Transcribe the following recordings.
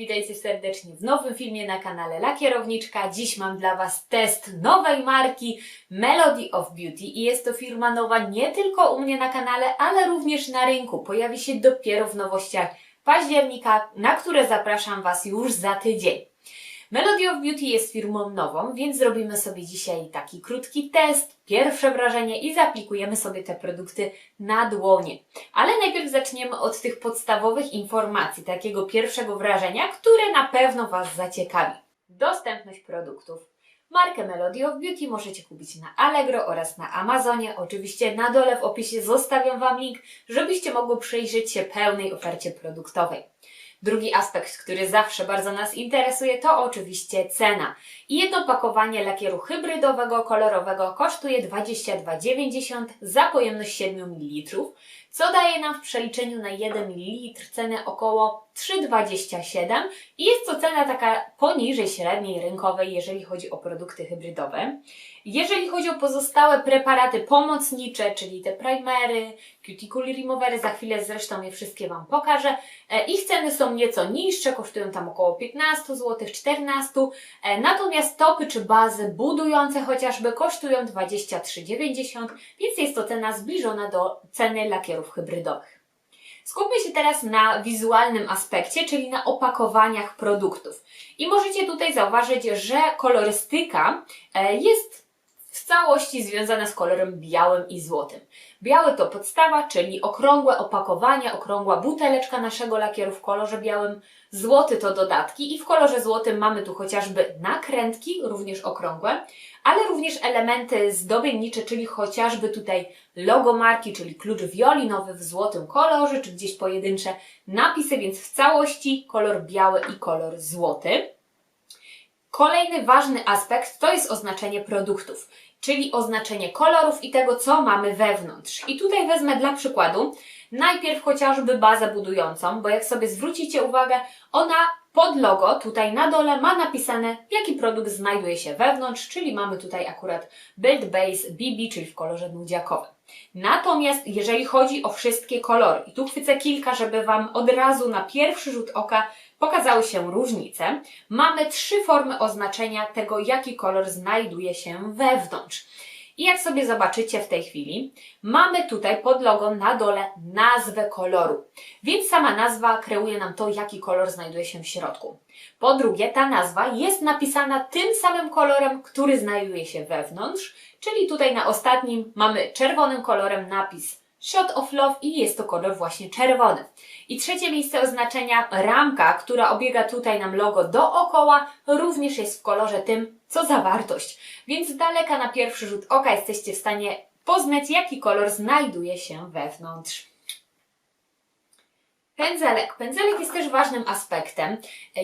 witajcie serdecznie w nowym filmie na kanale Lakierowniczka. Dziś mam dla Was test nowej marki Melody of Beauty i jest to firma nowa nie tylko u mnie na kanale, ale również na rynku. Pojawi się dopiero w nowościach października, na które zapraszam Was już za tydzień. Melody of Beauty jest firmą nową, więc zrobimy sobie dzisiaj taki krótki test, pierwsze wrażenie i zaaplikujemy sobie te produkty na dłonie. Ale najpierw zaczniemy od tych podstawowych informacji, takiego pierwszego wrażenia, które na pewno Was zaciekawi. Dostępność produktów. Markę Melody of Beauty możecie kupić na Allegro oraz na Amazonie. Oczywiście na dole w opisie zostawiam Wam link, żebyście mogły przyjrzeć się pełnej ofercie produktowej. Drugi aspekt, który zawsze bardzo nas interesuje, to oczywiście cena. Jedno pakowanie lakieru hybrydowego, kolorowego kosztuje 22,90 za pojemność 7 ml, co daje nam w przeliczeniu na 1 ml cenę około 3,27 i jest to cena taka poniżej średniej rynkowej, jeżeli chodzi o produkty hybrydowe. Jeżeli chodzi o pozostałe preparaty pomocnicze, czyli te primery, cuticle removery, za chwilę zresztą je wszystkie Wam pokażę, e, ich ceny są nieco niższe, kosztują tam około 15 zł, 14 e, natomiast topy czy bazy budujące chociażby kosztują 23,90 więc jest to cena zbliżona do ceny lakierów hybrydowych. Skupmy się teraz na wizualnym aspekcie, czyli na opakowaniach produktów. I możecie tutaj zauważyć, że kolorystyka e, jest w całości związana z kolorem białym i złotym. Biały to podstawa, czyli okrągłe opakowanie, okrągła buteleczka naszego lakieru w kolorze białym. Złoty to dodatki i w kolorze złotym mamy tu chociażby nakrętki, również okrągłe, ale również elementy zdobiennicze, czyli chociażby tutaj logo marki, czyli klucz wiolinowy w złotym kolorze, czy gdzieś pojedyncze napisy, więc w całości kolor biały i kolor złoty. Kolejny ważny aspekt to jest oznaczenie produktów, czyli oznaczenie kolorów i tego, co mamy wewnątrz. I tutaj wezmę dla przykładu najpierw chociażby bazę budującą, bo jak sobie zwrócicie uwagę, ona pod logo tutaj na dole ma napisane, jaki produkt znajduje się wewnątrz, czyli mamy tutaj akurat Build Base BB, czyli w kolorze nudziakowym. Natomiast jeżeli chodzi o wszystkie kolory, i tu chwycę kilka, żeby Wam od razu na pierwszy rzut oka pokazały się różnice, mamy trzy formy oznaczenia tego, jaki kolor znajduje się wewnątrz. I jak sobie zobaczycie w tej chwili, mamy tutaj pod logo na dole nazwę koloru. Więc sama nazwa kreuje nam to, jaki kolor znajduje się w środku. Po drugie, ta nazwa jest napisana tym samym kolorem, który znajduje się wewnątrz, czyli tutaj na ostatnim mamy czerwonym kolorem napis Shot of Love i jest to kolor właśnie czerwony. I trzecie miejsce oznaczenia ramka, która obiega tutaj nam logo dookoła, również jest w kolorze tym, co zawartość. Więc z daleka na pierwszy rzut oka jesteście w stanie poznać, jaki kolor znajduje się wewnątrz. Pędzelek. Pędzelek jest też ważnym aspektem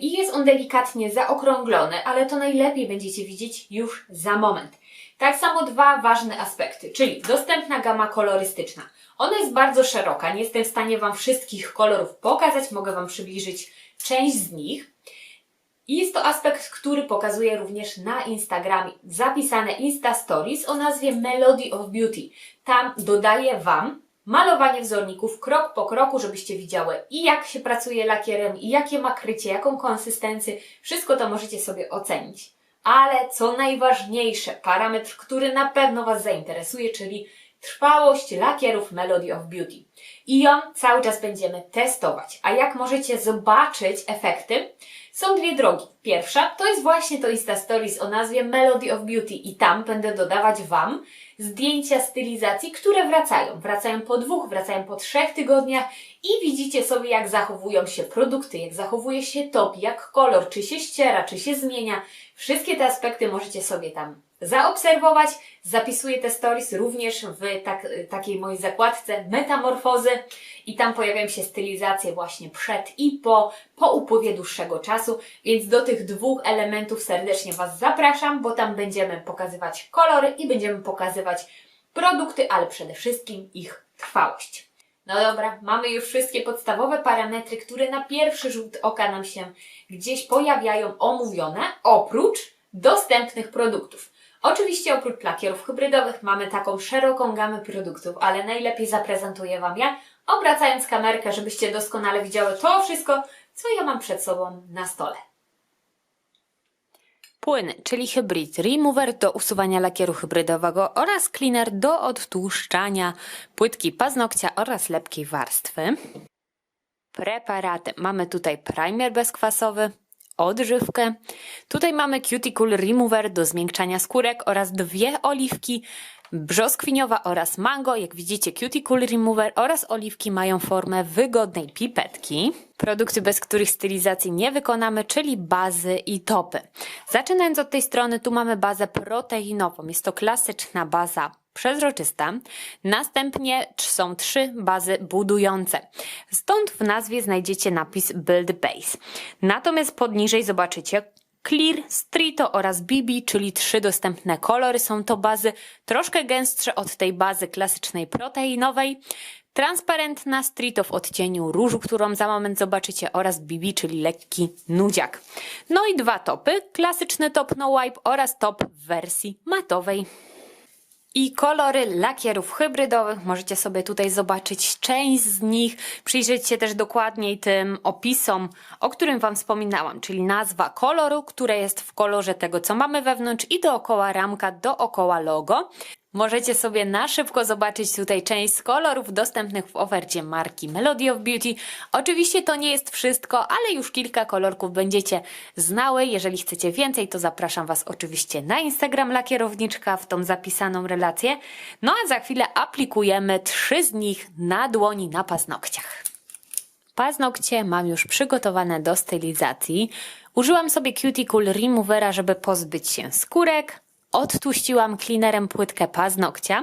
i jest on delikatnie zaokrąglony, ale to najlepiej będziecie widzieć już za moment. Tak samo dwa ważne aspekty, czyli dostępna gama kolorystyczna. Ona jest bardzo szeroka, nie jestem w stanie Wam wszystkich kolorów pokazać, mogę Wam przybliżyć część z nich. I jest to aspekt, który pokazuję również na Instagramie. Zapisane Insta Stories o nazwie Melody of Beauty. Tam dodaję Wam malowanie wzorników krok po kroku, żebyście widziały i jak się pracuje lakierem, i jakie ma krycie, jaką konsystencję. Wszystko to możecie sobie ocenić. Ale co najważniejsze, parametr, który na pewno Was zainteresuje, czyli trwałość lakierów Melody of Beauty. I ją cały czas będziemy testować. A jak możecie zobaczyć efekty, są dwie drogi. Pierwsza to jest właśnie to Insta Stories o nazwie Melody of Beauty i tam będę dodawać Wam zdjęcia stylizacji, które wracają. Wracają po dwóch, wracają po trzech tygodniach i widzicie sobie, jak zachowują się produkty, jak zachowuje się top, jak kolor, czy się ściera, czy się zmienia. Wszystkie te aspekty możecie sobie tam zaobserwować. Zapisuję te stories również w tak, takiej mojej zakładce metamorfozy i tam pojawiają się stylizacje właśnie przed i po, po upływie dłuższego czasu, więc do tych dwóch elementów serdecznie Was zapraszam, bo tam będziemy pokazywać kolory i będziemy pokazywać produkty, ale przede wszystkim ich trwałość. No dobra, mamy już wszystkie podstawowe parametry, które na pierwszy rzut oka nam się gdzieś pojawiają omówione, oprócz dostępnych produktów. Oczywiście oprócz lakierów hybrydowych mamy taką szeroką gamę produktów, ale najlepiej zaprezentuję Wam ja, obracając kamerkę, żebyście doskonale widziały to wszystko, co ja mam przed sobą na stole. Płyn, czyli hybryd remover do usuwania lakieru hybrydowego oraz cleaner do odtłuszczania płytki paznokcia oraz lepkiej warstwy. Preparaty. Mamy tutaj primer bezkwasowy, odżywkę. Tutaj mamy cuticle remover do zmiękczania skórek oraz dwie oliwki brzoskwiniowa oraz mango. Jak widzicie, cuticle remover oraz oliwki mają formę wygodnej pipetki. Produkty, bez których stylizacji nie wykonamy, czyli bazy i topy. Zaczynając od tej strony, tu mamy bazę proteinową. Jest to klasyczna baza przezroczysta. Następnie są trzy bazy budujące. Stąd w nazwie znajdziecie napis Build Base. Natomiast podniżej zobaczycie Clear, Strito oraz BB, czyli trzy dostępne kolory. Są to bazy troszkę gęstsze od tej bazy klasycznej proteinowej. Transparentna Strito w odcieniu różu, którą za moment zobaczycie, oraz BB, czyli lekki nudziak. No i dwa topy, klasyczny top No Wipe oraz top w wersji matowej. I kolory lakierów hybrydowych możecie sobie tutaj zobaczyć część z nich, przyjrzeć się też dokładniej tym opisom, o którym Wam wspominałam, czyli nazwa koloru, które jest w kolorze tego, co mamy wewnątrz i dookoła ramka, dookoła logo. Możecie sobie na szybko zobaczyć tutaj część z kolorów dostępnych w ofercie marki Melody of Beauty. Oczywiście to nie jest wszystko, ale już kilka kolorków będziecie znały. Jeżeli chcecie więcej, to zapraszam Was oczywiście na Instagram Lakierowniczka w tą zapisaną relację. No a za chwilę aplikujemy trzy z nich na dłoni na paznokciach. Paznokcie mam już przygotowane do stylizacji. Użyłam sobie Cuticle Removera, żeby pozbyć się skórek. Odtłuściłam cleanerem płytkę paznokcia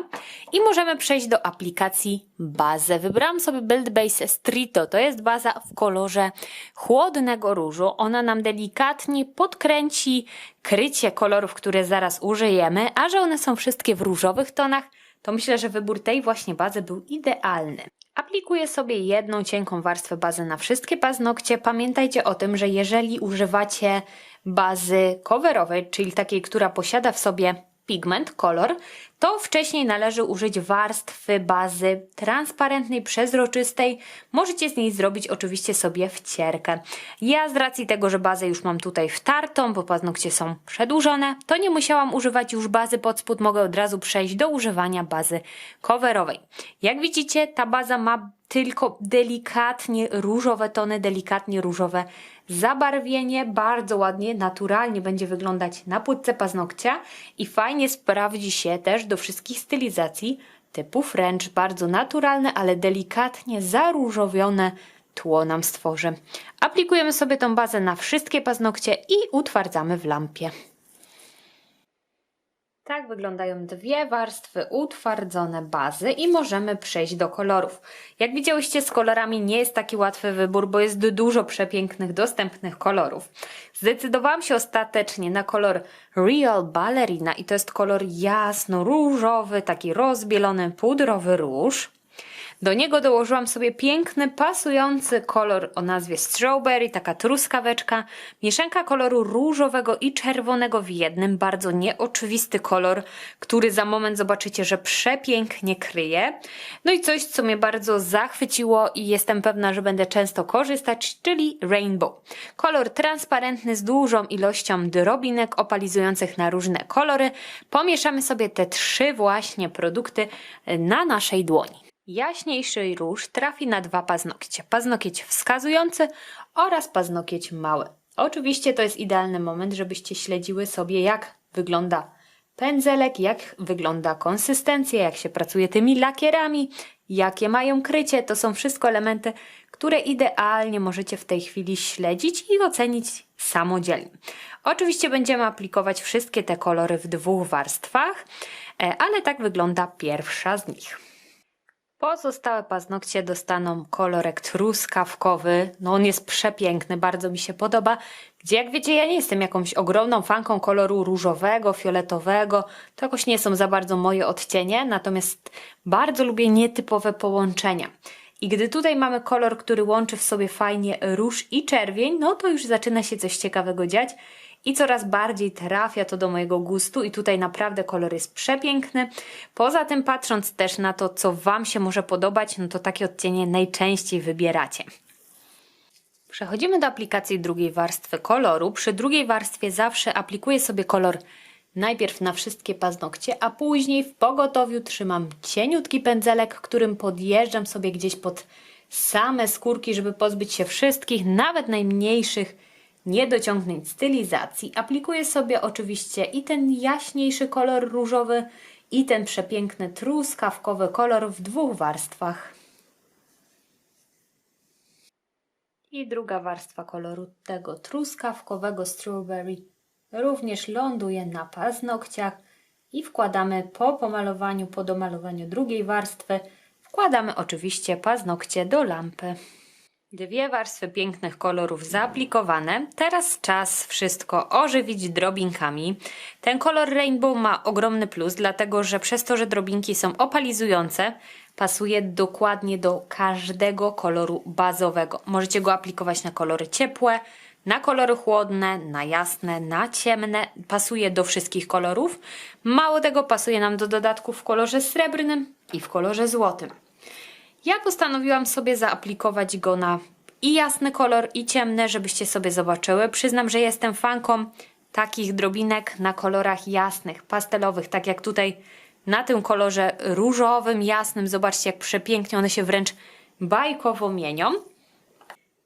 i możemy przejść do aplikacji bazę. Wybrałam sobie Build Base Strito. To jest baza w kolorze chłodnego różu. Ona nam delikatnie podkręci krycie kolorów, które zaraz użyjemy, a że one są wszystkie w różowych tonach, to myślę, że wybór tej właśnie bazy był idealny. Aplikuję sobie jedną cienką warstwę bazy na wszystkie paznokcie. Pamiętajcie o tym, że jeżeli używacie bazy coverowej, czyli takiej, która posiada w sobie pigment, kolor, to wcześniej należy użyć warstwy bazy transparentnej, przezroczystej. Możecie z niej zrobić oczywiście sobie wcierkę. Ja z racji tego, że bazę już mam tutaj wtartą, bo paznokcie są przedłużone, to nie musiałam używać już bazy pod spód, mogę od razu przejść do używania bazy coverowej. Jak widzicie, ta baza ma tylko delikatnie różowe tony, delikatnie różowe zabarwienie, bardzo ładnie, naturalnie będzie wyglądać na płytce paznokcia i fajnie sprawdzi się też do wszystkich stylizacji typu French, bardzo naturalne, ale delikatnie zaróżowione tło nam stworzy. Aplikujemy sobie tą bazę na wszystkie paznokcie i utwardzamy w lampie. Tak wyglądają dwie warstwy utwardzone bazy i możemy przejść do kolorów. Jak widziałyście z kolorami nie jest taki łatwy wybór, bo jest dużo przepięknych, dostępnych kolorów. Zdecydowałam się ostatecznie na kolor Real Ballerina i to jest kolor jasno-różowy, taki rozbielony, pudrowy róż. Do niego dołożyłam sobie piękny, pasujący kolor o nazwie Strawberry, taka truskaweczka, mieszanka koloru różowego i czerwonego w jednym, bardzo nieoczywisty kolor, który za moment zobaczycie, że przepięknie kryje. No i coś, co mnie bardzo zachwyciło i jestem pewna, że będę często korzystać, czyli Rainbow. Kolor transparentny z dużą ilością drobinek opalizujących na różne kolory. Pomieszamy sobie te trzy właśnie produkty na naszej dłoni. Jaśniejszy róż trafi na dwa paznokcie. Paznokieć wskazujący oraz paznokieć mały. Oczywiście to jest idealny moment, żebyście śledziły sobie, jak wygląda pędzelek, jak wygląda konsystencja, jak się pracuje tymi lakierami, jakie mają krycie. To są wszystko elementy, które idealnie możecie w tej chwili śledzić i ocenić samodzielnie. Oczywiście będziemy aplikować wszystkie te kolory w dwóch warstwach, e, ale tak wygląda pierwsza z nich. Pozostałe paznokcie dostaną kolorek truskawkowy. No on jest przepiękny, bardzo mi się podoba. Gdzie jak wiecie, ja nie jestem jakąś ogromną fanką koloru różowego, fioletowego. To jakoś nie są za bardzo moje odcienie, natomiast bardzo lubię nietypowe połączenia. I gdy tutaj mamy kolor, który łączy w sobie fajnie róż i czerwień, no to już zaczyna się coś ciekawego dziać i coraz bardziej trafia to do mojego gustu i tutaj naprawdę kolor jest przepiękny. Poza tym patrząc też na to, co Wam się może podobać, no to takie odcienie najczęściej wybieracie. Przechodzimy do aplikacji drugiej warstwy koloru. Przy drugiej warstwie zawsze aplikuję sobie kolor najpierw na wszystkie paznokcie, a później w pogotowiu trzymam cieniutki pędzelek, którym podjeżdżam sobie gdzieś pod same skórki, żeby pozbyć się wszystkich, nawet najmniejszych niedociągnięć stylizacji. Aplikuję sobie oczywiście i ten jaśniejszy kolor różowy, i ten przepiękny truskawkowy kolor w dwóch warstwach. I druga warstwa koloru tego truskawkowego strawberry również ląduje na paznokciach i wkładamy po pomalowaniu, po domalowaniu drugiej warstwy, wkładamy oczywiście paznokcie do lampy. Dwie warstwy pięknych kolorów zaaplikowane. Teraz czas wszystko ożywić drobinkami. Ten kolor rainbow ma ogromny plus, dlatego że przez to, że drobinki są opalizujące, pasuje dokładnie do każdego koloru bazowego. Możecie go aplikować na kolory ciepłe, na kolory chłodne, na jasne, na ciemne. Pasuje do wszystkich kolorów. Mało tego, pasuje nam do dodatków w kolorze srebrnym i w kolorze złotym. Ja postanowiłam sobie zaaplikować go na i jasny kolor, i ciemny, żebyście sobie zobaczyły. Przyznam, że jestem fanką takich drobinek na kolorach jasnych, pastelowych, tak jak tutaj na tym kolorze różowym, jasnym. Zobaczcie, jak przepięknie one się wręcz bajkowo mienią.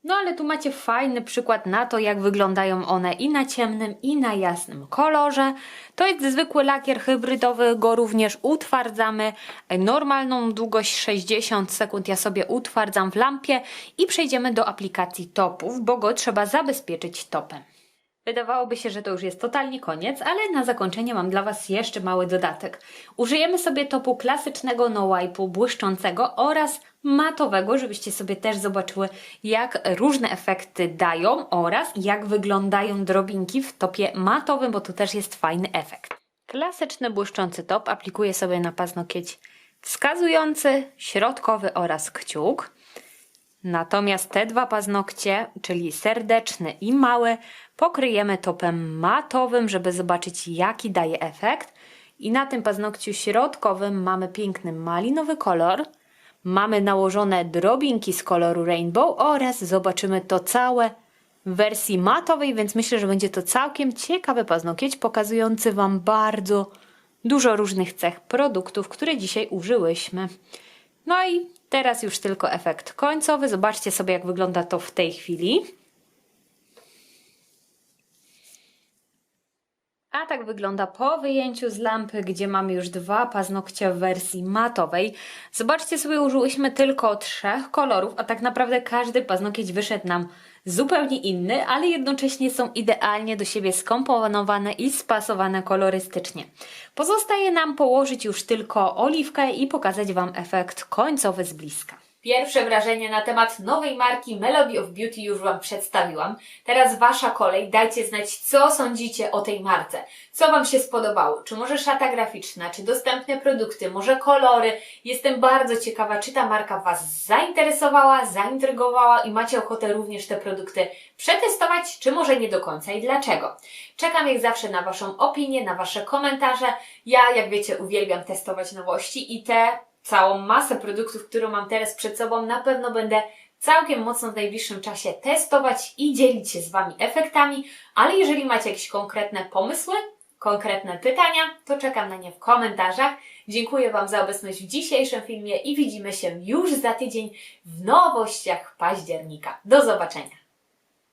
No ale tu macie fajny przykład na to, jak wyglądają one i na ciemnym, i na jasnym kolorze. To jest zwykły lakier hybrydowy, go również utwardzamy. Normalną długość 60 sekund ja sobie utwardzam w lampie i przejdziemy do aplikacji topów, bo go trzeba zabezpieczyć topem. Wydawałoby się, że to już jest totalnie koniec, ale na zakończenie mam dla Was jeszcze mały dodatek. Użyjemy sobie topu klasycznego no wipe'u błyszczącego oraz matowego, żebyście sobie też zobaczyły, jak różne efekty dają oraz jak wyglądają drobinki w topie matowym, bo tu też jest fajny efekt. Klasyczny błyszczący top aplikuję sobie na paznokieć wskazujący, środkowy oraz kciuk. Natomiast te dwa paznokcie, czyli serdeczny i mały, pokryjemy topem matowym, żeby zobaczyć jaki daje efekt. I na tym paznokciu środkowym mamy piękny malinowy kolor. Mamy nałożone drobinki z koloru rainbow oraz zobaczymy to całe w wersji matowej, więc myślę, że będzie to całkiem ciekawy paznokieć pokazujący Wam bardzo dużo różnych cech produktów, które dzisiaj użyłyśmy. No i teraz już tylko efekt końcowy. Zobaczcie sobie, jak wygląda to w tej chwili. A tak wygląda po wyjęciu z lampy, gdzie mamy już dwa paznokcie w wersji matowej. Zobaczcie sobie, użyłyśmy tylko trzech kolorów, a tak naprawdę każdy paznokieć wyszedł nam zupełnie inny, ale jednocześnie są idealnie do siebie skomponowane i spasowane kolorystycznie. Pozostaje nam położyć już tylko oliwkę i pokazać Wam efekt końcowy z bliska. Pierwsze wrażenie na temat nowej marki Melody of Beauty już Wam przedstawiłam. Teraz Wasza kolej. Dajcie znać, co sądzicie o tej marce. Co Wam się spodobało? Czy może szata graficzna, czy dostępne produkty, może kolory? Jestem bardzo ciekawa, czy ta marka Was zainteresowała, zaintrygowała i macie ochotę również te produkty przetestować, czy może nie do końca i dlaczego. Czekam jak zawsze na Waszą opinię, na Wasze komentarze. Ja, jak wiecie, uwielbiam testować nowości i te całą masę produktów, którą mam teraz przed sobą, na pewno będę całkiem mocno w najbliższym czasie testować i dzielić się z Wami efektami, ale jeżeli macie jakieś konkretne pomysły, konkretne pytania, to czekam na nie w komentarzach. Dziękuję Wam za obecność w dzisiejszym filmie i widzimy się już za tydzień w nowościach października. Do zobaczenia!